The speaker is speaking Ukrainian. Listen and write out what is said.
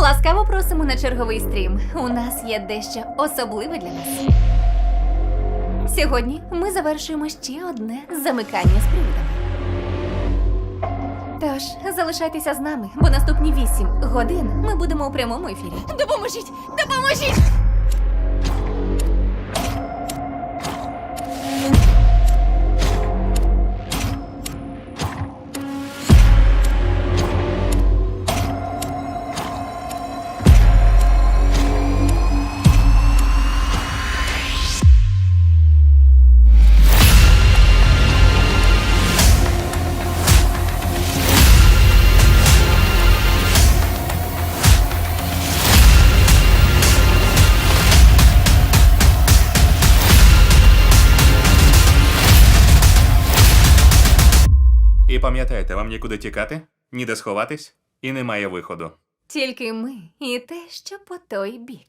Ласкаво просимо на черговий стрім. У нас є дещо особливе для вас. Сьогодні ми завершуємо ще одне замикання з приводами. Тож, залишайтеся з нами, бо наступні вісім годин ми будемо у прямому ефірі. Допоможіть! Допоможіть! І пам'ятайте, вам нікуди тікати, ніде сховатись, і немає виходу. Тільки ми і те, що по той бік.